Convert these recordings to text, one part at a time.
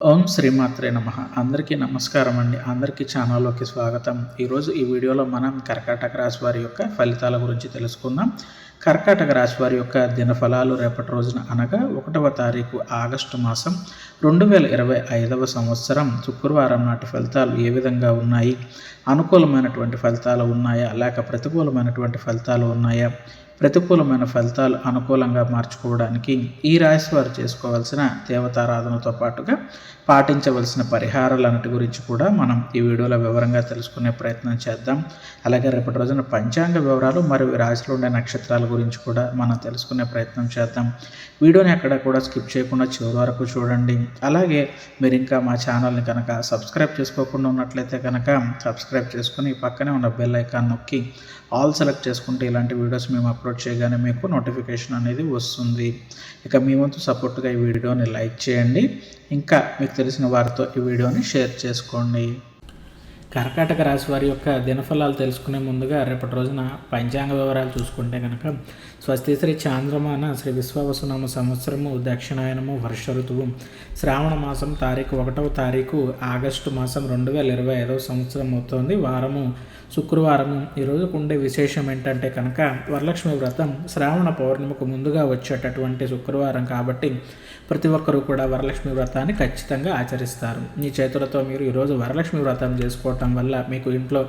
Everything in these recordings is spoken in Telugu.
ఓం శ్రీమాత్రే నమ. అందరికీ నమస్కారం అండి. అందరికీ ఛానల్లోకి స్వాగతం. ఈరోజు ఈ వీడియోలో మనం కర్కాటక రాశి వారి యొక్క ఫలితాల గురించి తెలుసుకుందాం. కర్కాటక రాశి వారి యొక్క దినఫలాలు రేపటి రోజున అనగా ఒకటవ తారీఖు ఆగస్టు మాసం రెండు వేల ఇరవై ఐదవ సంవత్సరం. శుక్రవారం నాటి ఫలితాలు ఏ విధంగా ఉన్నాయి? అనుకూలమైనటువంటి ఫలితాలు ఉన్నాయా? లేక ప్రతికూలమైనటువంటి ఫలితాలు ఉన్నాయా? ప్రతికూలమైన ఫలితాలు అనుకూలంగా మార్చుకోవడానికి ఈ రాశి వారు చేసుకోవాల్సిన దేవతారాధనతో పాటుగా పాటించవలసిన పరిహారాలన్నిటి గురించి కూడా మనం ఈ వీడియోలో వివరంగా తెలుసుకునే ప్రయత్నం చేద్దాం. అలాగే రేపటి రోజున పంచాంగ వివరాలు మరియు రాశిలో ఉండే నక్షత్రాల గురించి కూడా మనం తెలుసుకునే ప్రయత్నం చేద్దాం. వీడియోని ఎక్కడ కూడా స్కిప్ చేయకుండా చివరి వరకు చూడండి. అలాగే మీరు ఇంకా మా ఛానల్ని కనుక సబ్స్క్రైబ్ చేసుకోకుండా ఉన్నట్లయితే కనుక సబ్స్క్రైబ్ చేసుకుని పక్కనే ఉన్న బెల్ ఐకాన్ నొక్కి ఆల్ సెలెక్ట్ చేసుకుంటే ఇలాంటి వీడియోస్ మేము అప్లోడ్ చేయగానే మీకు నోటిఫికేషన్ అనేది వస్తుంది. ఇక మీ వంతు సపోర్ట్గా ఈ వీడియోని లైక్ చేయండి. ఇంకా మీకు తెలిసిన వారితో ఈ వీడియోని షేర్ చేసుకోండి. కర్కాటక రాశి వారి యొక్క దినఫలాలు తెలుసుకునే ముందుగా రేపటి రోజున పంచాంగ వివరాలు చూసుకుంటే కనుక స్వస్తి శ్రీ చాంద్రమాన శ్రీ విశ్వవసునామ సంవత్సరము దక్షిణాయనము వర్ష ఋతువు శ్రావణ మాసం తారీఖు ఒకటవ తారీఖు ఆగస్టు మాసం రెండు వేల ఇరవై ఐదవ సంవత్సరం అవుతోంది. వారము శుక్రవారము ఈరోజుకు ఉండే విశేషం ఏంటంటే కనుక వరలక్ష్మి వ్రతం శ్రావణ పౌర్ణమికి ముందుగా వచ్చేటటువంటి శుక్రవారం కాబట్టి ప్రతి ఒక్కరూ కూడా వరలక్ష్మి వ్రతాన్ని ఖచ్చితంగా ఆచరిస్తారు. మీ చేతులతో మీరు ఈరోజు వరలక్ష్మి వ్రతం చేసుకోవడం చేసుకోవటం వల్ల మీకు ఇంట్లో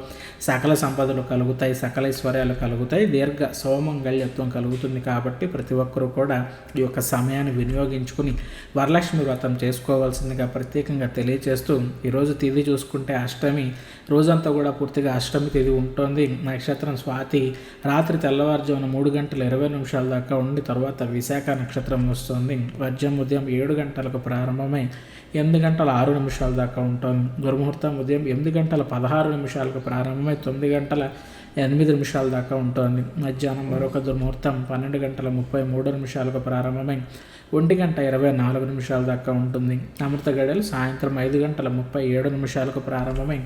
సకల సంపదలు కలుగుతాయి సకల ఐశ్వర్యాలు కలుగుతాయి దీర్ఘ సోమంగళ్యత్వం కలుగుతుంది కాబట్టి ప్రతి ఒక్కరూ కూడా ఈ యొక్క సమయాన్ని వినియోగించుకుని వరలక్ష్మి వ్రతం చేసుకోవాల్సిందిగా ప్రత్యేకంగా తెలియజేస్తూ ఈరోజు తిథి చూసుకుంటే అష్టమి రోజంతా కూడా పూర్తిగా అష్టమి తిథి ఉంటుంది. నక్షత్రం స్వాతి రాత్రి తెల్లవారుజామున మూడు గంటల ఇరవై నిమిషాల దాకా ఉండి తర్వాత విశాఖ నక్షత్రం వస్తుంది. వజ్రం ఉదయం ఏడు గంటలకు ప్రారంభమై ఎనిమిది గంటల ఆరు నిమిషాల దాకా ఉంటుంది. దుర్ముహూర్తం ఉదయం ఎనిమిది గంటల పదహారు నిమిషాలకు ప్రారంభమై తొమ్మిది గంటల ఎనిమిది నిమిషాల దాకా ఉంటుంది. మధ్యాహ్నం మరొక దుర్ముహూర్తం పన్నెండు గంటల ముప్పై మూడు నిమిషాలకు ప్రారంభమై ఒంటి గంట ఇరవై నాలుగు నిమిషాల దాకా ఉంటుంది. అమృత గడియలు సాయంత్రం ఐదు గంటల ముప్పై ఏడు నిమిషాలకు ప్రారంభమై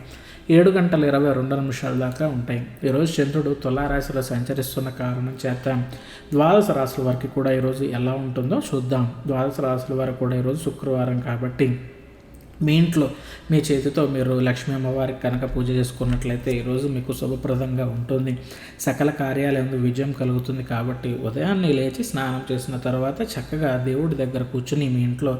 ఏడు గంటల ఇరవై రెండు నిమిషాల దాకా ఉంటాయి. ఈరోజు చంద్రుడు తులారాశిలో సంచరిస్తున్న కారణం చేత ద్వాదశ రాశుల వారికి కూడా ఈరోజు ఎలా ఉంటుందో చూద్దాం. ద్వాదశ రాశుల వారికి కూడా ఈరోజు శుక్రవారం కాబట్టి మీ ఇంట్లో మీ చేతితో మీరు లక్ష్మీ అమ్మవారికి కనుక పూజ చేసుకున్నట్లయితే ఈరోజు మీకు శుభప్రదంగా ఉంటుంది. సకల కార్యాలయంలో విజయం కలుగుతుంది కాబట్టి ఉదయాన్నే లేచి స్నానం చేసిన తర్వాత చక్కగా దేవుడి దగ్గర కూర్చుని మీ ఇంట్లో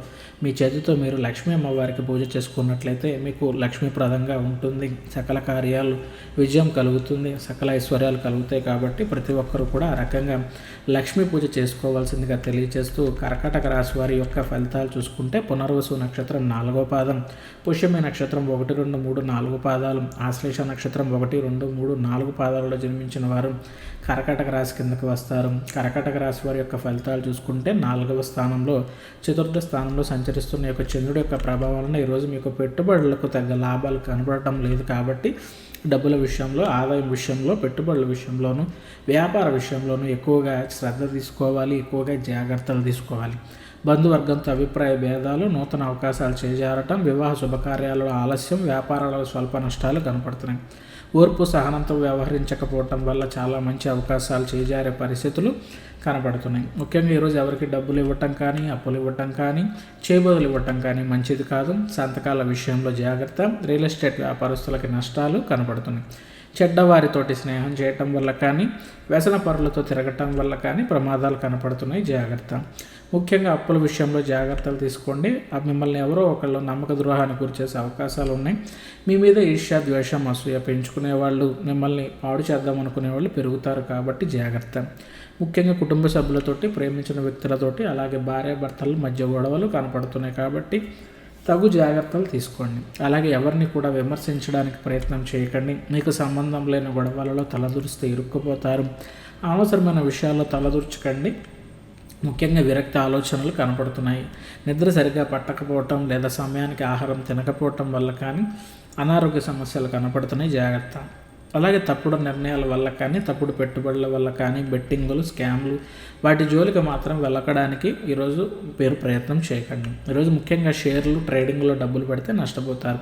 మీ చేతితో మీరు లక్ష్మీ అమ్మవారికి పూజ చేసుకున్నట్లయితే మీకు లక్ష్మీప్రదంగా ఉంటుంది. సకల కార్యాలు విజయం కలుగుతుంది. సకల ఐశ్వర్యాలు కలుగుతాయి కాబట్టి ప్రతి ఒక్కరూ కూడా ఆ రకంగా లక్ష్మీ పూజ చేసుకోవాల్సిందిగా తెలియజేస్తూ కర్కాటక రాశి వారి యొక్క ఫలితాలు చూసుకుంటే పునర్వసు నక్షత్రం నాలుగో పాద పాదం. పుష్యమి నక్షత్రం ఒకటి రెండు మూడు నాలుగు పాదాలు. ఆశ్లేష నక్షత్రం ఒకటి రెండు మూడు నాలుగు పాదాలలో జన్మించిన వారు కర్కాటక రాశి కిందకు వస్తారు. కర్కాటక రాశి వారి యొక్క ఫలితాలు చూసుకుంటే నాలుగవ స్థానంలో చతుర్థ స్థానంలో సంచరిస్తున్న యొక్క చంద్రుడి యొక్క ప్రభావాలను ఈరోజు మీకు పెట్టుబడులకు తగ్గ లాభాలు కనబడటం లేదు కాబట్టి డబ్బుల విషయంలో ఆదాయం విషయంలో పెట్టుబడుల విషయంలోనూ వ్యాపార విషయంలోనూ ఎక్కువగా శ్రద్ధ తీసుకోవాలి ఎక్కువగా జాగ్రత్తలు తీసుకోవాలి. బంధువర్గంతో అభిప్రాయ భేదాలు నూతన అవకాశాలు చేజారటం వివాహ శుభకార్యాలలో ఆలస్యం వ్యాపారాలలో స్వల్ప నష్టాలు కనపడుతున్నాయి. ఓర్పు సహనంతో వ్యవహరించకపోవటం వల్ల చాలా మంచి అవకాశాలు చేజారే పరిస్థితులు కనబడుతున్నాయి ముఖ్యంగా ఈరోజు ఎవరికి డబ్బులు ఇవ్వటం కానీ అప్పులు ఇవ్వటం కానీ చేబదులు ఇవ్వటం కానీ మంచిది కాదు. సంతకాల విషయంలో జాగ్రత్త. రియల్ ఎస్టేట్ వ్యాపారస్తులకి నష్టాలు కనబడుతున్నాయి చెడ్డవారితోటి స్నేహం చేయటం వల్ల కానీ వ్యసన పరులతో తిరగటం వల్ల కానీ ప్రమాదాలు కనపడుతున్నాయి. జాగ్రత్త. ముఖ్యంగా అప్పుల విషయంలో జాగ్రత్తలు తీసుకోండి. మిమ్మల్ని ఎవరో ఒకళ్ళు నమ్మక ద్రోహాన్ని గురిచేసే అవకాశాలు ఉన్నాయి. మీ మీద ఈర్ష్య ద్వేషం అసూయ పెంచుకునే వాళ్ళు మిమ్మల్ని పాడు చేద్దాం అనుకునే వాళ్ళు పెరుగుతారు కాబట్టి జాగ్రత్త. ముఖ్యంగా కుటుంబ సభ్యులతోటి ప్రేమించిన వ్యక్తులతోటి అలాగే భార్య భర్తల మధ్య గొడవలు కనపడుతున్నాయి కాబట్టి తగు జాగ్రత్తలు తీసుకోండి. అలాగే ఎవరిని కూడా విమర్శించడానికి ప్రయత్నం చేయకండి. మీకు సంబంధం లేని గొడవలలో తలదూరిస్తే ఇరుక్కుపోతారు. అనవసరమైన విషయాల్లో తలదూర్చకండి. ముఖ్యంగా విరక్తి ఆలోచనలు కనపడుతున్నాయి. నిద్ర సరిగా పట్టకపోవటం లేదా సమయానికి ఆహారం తినకపోవటం వల్ల కానీ అనారోగ్య సమస్యలు కనపడుతున్నాయి. జాగ్రత్త. అలాగే తప్పుడు నిర్ణయాల వల్ల కానీ తప్పుడు పెట్టుబడుల వల్ల కానీ బెట్టింగులు స్కామ్లు వాటి జోలికి మాత్రం వెళ్ళకడానికి ఈరోజు పేరు ప్రయత్నం చేయకండి. ఈరోజు ముఖ్యంగా షేర్లు ట్రేడింగ్లో డబ్బులు పెడితే నష్టపోతారు.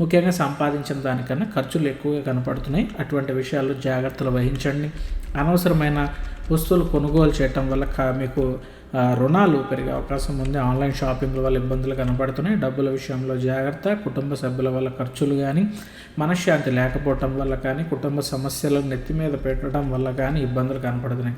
ముఖ్యంగా సంపాదించిన దానికన్నా ఖర్చులు ఎక్కువగా కనపడుతున్నాయి. అటువంటి విషయాల్లో జాగ్రత్తలు వహించండి. అనవసరమైన వస్తువులు కొనుగోలు చేయటం వల్ల మీకు రుణాలు పెరిగే అవకాశం ఉంది. ఆన్లైన్ షాపింగ్ల వల్ల ఇబ్బందులు కనపడుతున్నాయి. డబ్బుల విషయంలో జాగ్రత్త. కుటుంబ సభ్యుల వల్ల ఖర్చులు కానీ మనశ్శాంతి లేకపోవటం వల్ల కానీ కుటుంబ సమస్యలను నెత్తి మీద పెట్టడం వల్ల కానీ ఇబ్బందులు కనపడుతున్నాయి.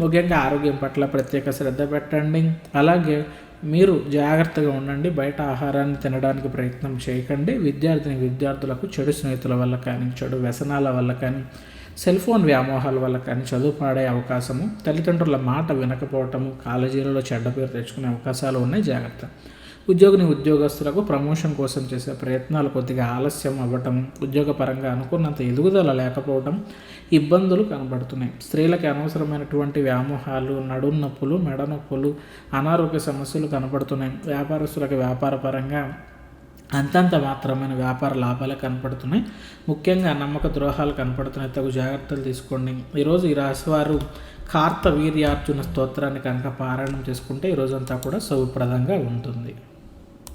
ముఖ్యంగా ఆరోగ్యం పట్ల ప్రత్యేక శ్రద్ధ పెట్టండి. అలాగే మీరు జాగ్రత్తగా ఉండండి. బయట ఆహారాన్ని తినడానికి ప్రయత్నం చేయకండి. విద్యార్థిని విద్యార్థులకు చెడు స్నేహితుల వల్ల కానీ చెడు వ్యసనాల వల్ల కానీ సెల్ ఫోన్ వ్యామోహాల వల్ల కానీ చదువు పాడే అవకాశము తల్లిదండ్రుల మాట వినకపోవటము కాలేజీలలో చెడ్డ పేరు తెచ్చుకునే అవకాశాలు ఉన్నాయి. జాగ్రత్త. ఉద్యోగిని ఉద్యోగస్తులకు ప్రమోషన్ కోసం చేసే ప్రయత్నాలు కొద్దిగా ఆలస్యం అవ్వటం ఉద్యోగపరంగా అనుకున్నంత ఎదుగుదల లేకపోవడం ఇబ్బందులు కనబడుతున్నాయి. స్త్రీలకి అనవసరమైనటువంటి వ్యామోహాలు నడుం నొప్పులు మెడ నొప్పులు అనారోగ్య సమస్యలు కనబడుతున్నాయి. వ్యాపారస్తులకు వ్యాపార పరంగా అంతంత మాత్రమైన వ్యాపార లాభాలే కనపడుతున్నాయి. ముఖ్యంగా నమ్మక ద్రోహాలు కనపడుతున్నాయి. తగు జాగ్రత్తలు తీసుకోండి. ఈరోజు ఈ రాశివారు కార్త వీర్యార్జున స్తోత్రాన్ని కనుక పారాయణం చేసుకుంటే ఈ రోజంతా కూడా శుభప్రదంగా ఉంటుంది.